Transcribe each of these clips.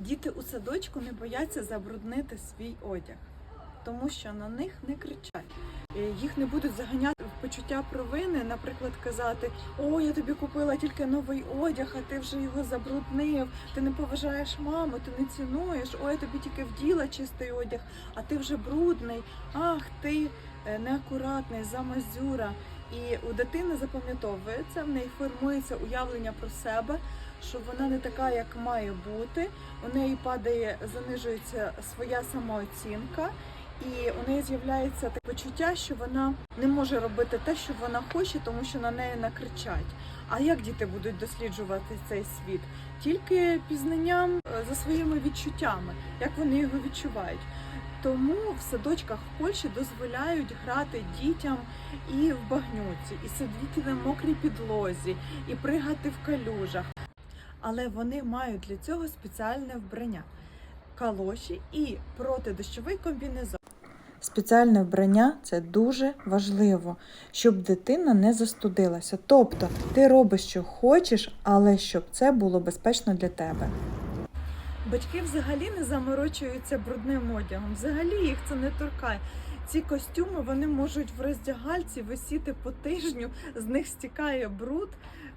Діти у садочку не бояться забруднити свій одяг, тому що на них не кричать. Е, Їх не будуть заганяти в почуття провини, наприклад, казати: О, я тобі купила тільки новий одяг, а ти вже його забруднив. Ти не поважаєш маму, ти не цінуєш. Ой, я тобі тільки вділа чистий одяг, а ти вже брудний. Ах, ти е, неакуратний, замазюра. І у дитини запам'ятовується, в неї формується уявлення про себе, що вона не така, як має бути. У неї падає, занижується своя самооцінка, і у неї з'являється таке почуття, що вона не може робити те, що вона хоче, тому що на неї накричать. А як діти будуть досліджувати цей світ? Тільки пізнанням е, за своїми відчуттями, як вони його відчувають. Тому в садочках в Польщі дозволяють грати дітям і в багнюці, і сидіти на мокрій підлозі, і пригати в калюжах. Але вони мають для цього спеціальне вбрання калоші і протидощовий комбінезон. Спеціальне вбрання це дуже важливо, щоб дитина не застудилася. Тобто ти робиш, що хочеш, але щоб це було безпечно для тебе. Батьки взагалі не заморочуються брудним одягом, взагалі їх це не торкає. Ці костюми вони можуть в роздягальці висіти по тижню, з них стікає бруд,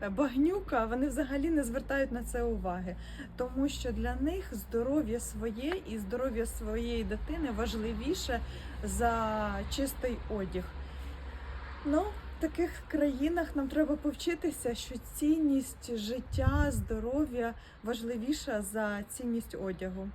е, багнюка. Вони взагалі не звертають на це уваги, тому що для них здоров'я своє і здоров'я своєї дитини важливіше за чистий одяг. Ну, в таких країнах нам треба повчитися, що цінність життя, здоров'я важливіша за цінність одягу.